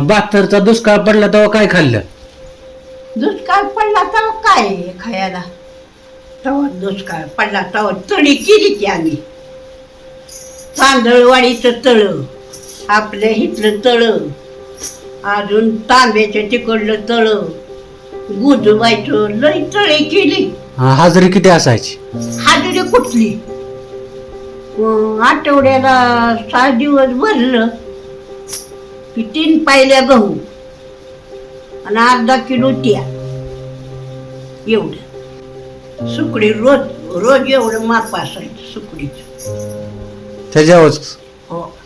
बहात्तरचा दुष्काळ पडला तेव्हा काय खाल्लं? दुष्काळ पडला तर काय आहे खायला? तेव्हा दुष्काळ पडला तेव्हा तळी केली की आम्ही. तांदळवाडीचं तळ आपल्या इथलं तळ अजून तांब्याच्या तिकडलं तळ गुजबायचं लई तळे केली. अं, हाजरी किती असायची? हाजरी कुठली? अं, आठवड्याला सहा दिवस भरलं. तीन पायल्या गहू आणि अर्धा किलो त्या एवढं. सुकडी रोज रोज एवढं माप असायचं सुकडीचं. त्याच्यावर हो.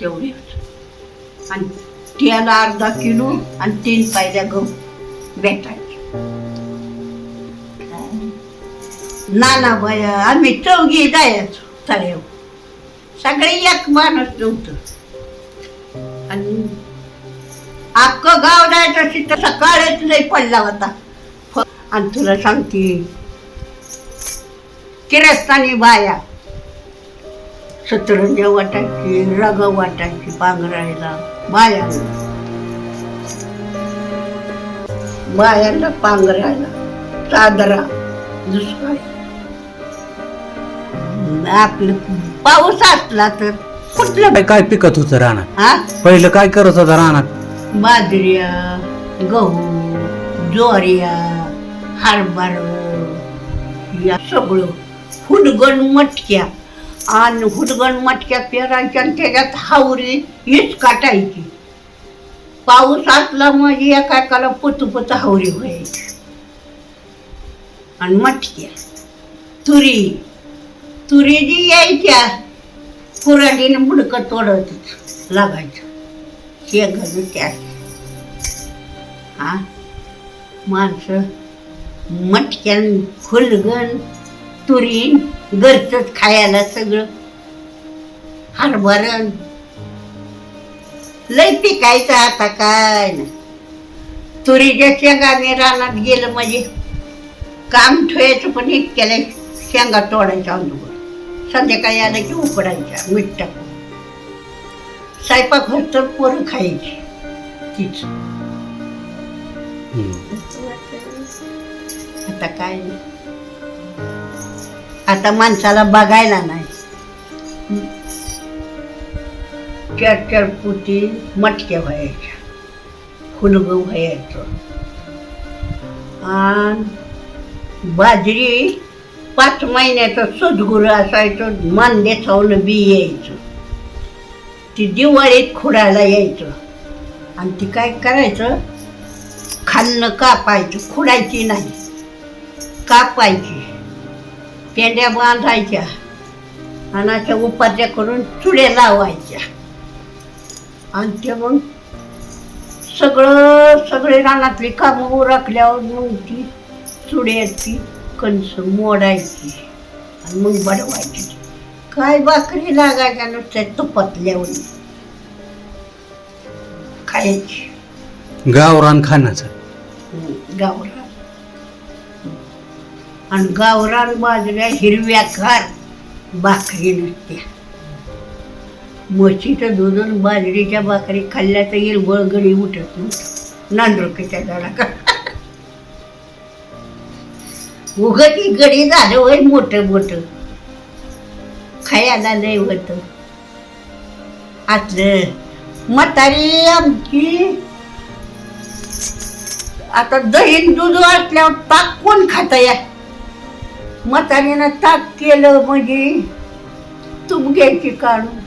तेवढेच. आणि त्याला अर्धा किलो आणि तीन पायल्या गहू भेटायचे. नाना बाया आम्ही चौघी जायचो तळ्यावर. सगळे एक माणूस नव्हतं. आणि अख्खं गाव जायचं तिथं सकाळीच लई पडला होता. आणि तुला सांगते किरस्तानी बाया सतरंजा वाटायची रग वाटायची पांघरायला. बाया बायांना पांघरायला. चादरा दुष्काळ आपलं पाऊस असला तर कुठलं काय काय पिकत होतं रानात? हा? पहिलं काय करत होतं रानात? बाजऱ्या गहू ज्वाऱ्या हरभर या सगळं हुडगण मटक्या. आणि हुडगण मटक्या पेरायच्या आणि त्याच्यात हावरी हीच काटायची. पाऊस असला म्हणजे एका एकाला पुत पुत हावरी व्हायची. आणि मटक्या. तुरी. तुरी जी यायच्या कुराडीनं मुडकं तोडत लागायचं शेंगानं त्या हा माणसं मटक्यान फुलगण तुरीन घरचंच खायला सगळं. हरभरण लय पिकायचं आता काय ना. तुरीच्या शेंगाने रानात गेलं म्हणजे काम ठेवायचं पण इतक्याला शेंगा तोडायचा अनुभव संध्याकाळी आलं की उकडायच्या मीठ टाकून. स्वयंपाक तर पोरं खायची तीच. आता काय नाही. आता माणसाला बघायला नाही. चार चार पुती मटक्या व्हायच्या फुलगं व्हायचं. आणि बाजरी पाच महिन्याचं सदगुर असायचं मांदे चावलं बी यायचं. ती दिवाळीत खुडायला यायचं. आणि ती काय करायचं? खाल्लं कापायचं खुडायची नाही. कापायची. पेंड्या बांधायच्या. आणि अशा उपाध्या करून चुड्या लावायच्या. आणि ते मग सगळं सगळे रानातली कामं उरकल्यावर मग ती चुड्याची कणस मोडायची. आणि मग बडवायची. काय भाकरी लागायच्या नुसत्या तुपातल्यावर खायची. गावरान खाण्याचं. गावरान. आणि गावरान बाजऱ्या हिरव्या खार भाकरी नसत्या. म्हशीचं दूध बाजरीच्या भाकरी खाल्ल्या तर येईल बळगडी उठत नांदुरकीच्या का उगती गडी झालं वय मोठं मोठं. खायला लय होतं. आतलं. म्हातारी आमची. आता दहीन दूध असल्यावर ताक कोण खाता या? म्हातारीनं ताक केलं म्हणजे तूप घ्यायची काढून.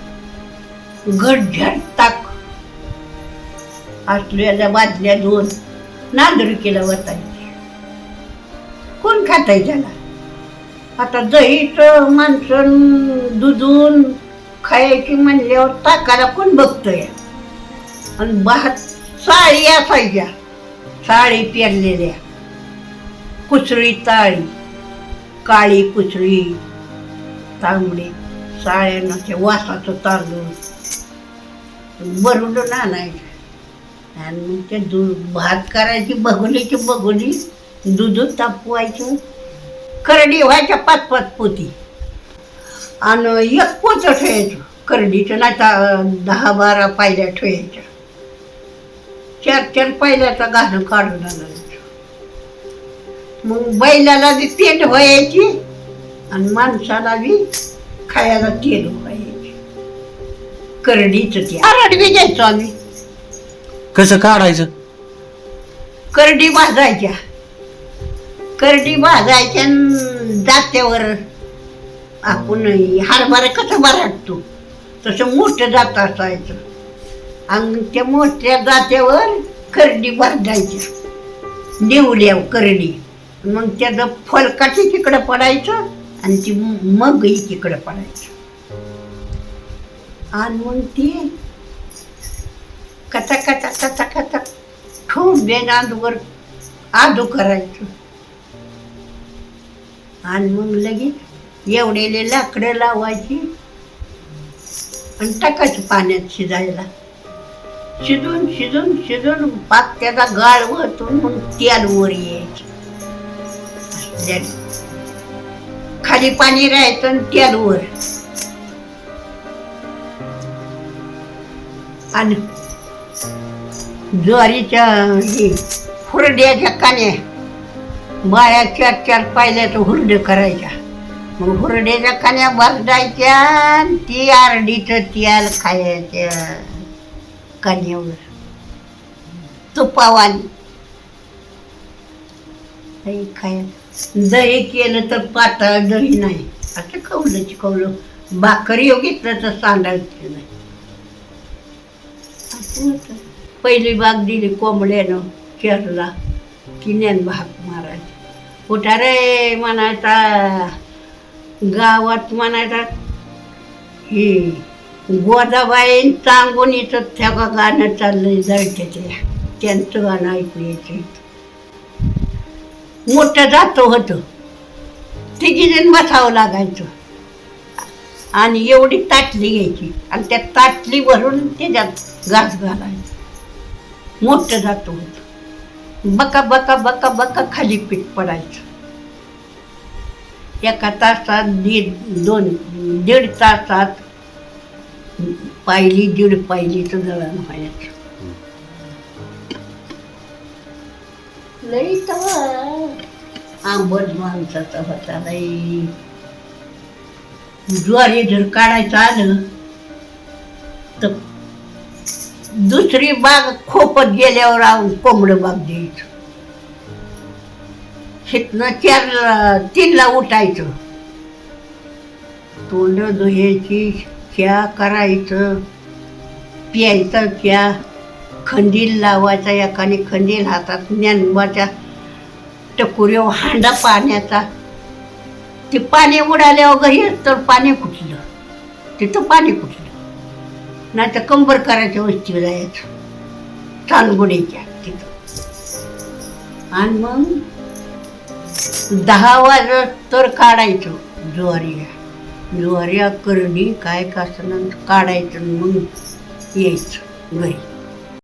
घटझट ताक. असल्याला बादल्या दोन. नांदूर केलं वतायची कोण खाताय त्याला. आता दहीचं माणसं दुधून खायची म्हणल्यावर ताकाला कोण बघतोय? आणि भात साळी असायच्या साळी पेरलेल्या. कुसळी ताळी काळी कुसळी तांबडी साळ्यांना ते वासाचं तांदूळ. बरवलं आणायचं आणि मग ते दूध भात करायची बघुलीची बघुली. दूध तापवायचं. करडी व्हायच्या पाच पाच पोती. आणि एक पोतं ठेवायचं. करडीचं नाही तर दहा बारा पायल्या ठेवायच्या. चार चार पहिल्याचा घालून काढून आणायचं. मग बैलाला बी पेंट व्हायची आणि माणसाला बी खायला तेल व्हायची. करडीचं ते आरड बी घ्यायचो आम्ही. कसं काढायचं? करडी भाजायच्या. करडी भाजायच्या अन् जात्यावर आपण हरभरा कसं भराटतो तसं मोठं जात असायचं. आणि त्या मोठ्या जात्यावर करडी भरजायची निवल्याव करडी. मग त्याचं फलकाची तिकडं पडायचं आणि ती मगही तिकडं पडायचं. आणि मग ती कचा कचा कचा कचा ठेवून दे नांदवर आदू करायचं. आणि मग लगेच एवढेले लाकडं लावायची आणि टाकायचं पाण्यात शिजायला. शिजून शिजून शिजून पाक त्याचा गाळ वतून मग तेल वर यायचं. खाली पाणी राहायचं आणि तेल वर. आणि ज्वारीच्या हे फुरड्याच्या कान्या बाया चार चार पायल्याचं हुरडं करायच्या. मग हुरड्याच्या कान्या भाजडायच्या आणि ती आरडीचं तेल खायच्या कान्यावर तुपावाली. दही दही केलं तर पातळ दही नाही. असं कवलं. चिकवलं भाकरी घेतलं तर सांडायचं नाही. पहिली बाग दिली कोंबड्यानं केरला. किन्यान भाग मारायची. कुठं रे म्हणायचा? गावात म्हणायचा हे गोदाबाईन चांगुनीचं त्या गाणं चाललंय जायचं त्या त्यांचं गाणं ऐकू यायचं मोठं जातं होतं. तिघीजण बसावं लागायचं. आणि एवढी ताटली घ्यायची. आणि त्या ताटली भरून त्याच्यात घास घालायचं. मोठं जातं होतं. बका बका बका बका खाली पीठ पडायचं. एका तासात दीड दोन दीड तासात पायली दीड पायलीचं दळण व्हायचं. लई तवा. आंबट माणसाचा होता लई ज्वारी जर काढायचं आलं तर दुसरी बाग खोपत गेल्यावर आऊन कोंबडं बाग द्यायचं. हिथनं चार तीनला उठायचं. तोंड धुयायची चहा करायचं प्यायचं चहा. खंदील लावायचा एकाने खंदील हातात ज्ञानबाच्या टकुऱ्या हांडा पाण्याचा. ते पाणी उडाल्यावर घरी तर पाणी कुठलं? तिथं पाणी कुठलं? नाही तर कंबर करायच्या वस्तीवर जायचं. चालगुडीच्या तिथं. आणि मग दहा वाजत तर काढायचं ज्वारिया. ज्वारिया करडी काय कसं काढायचं आणि मग यायचं घरी.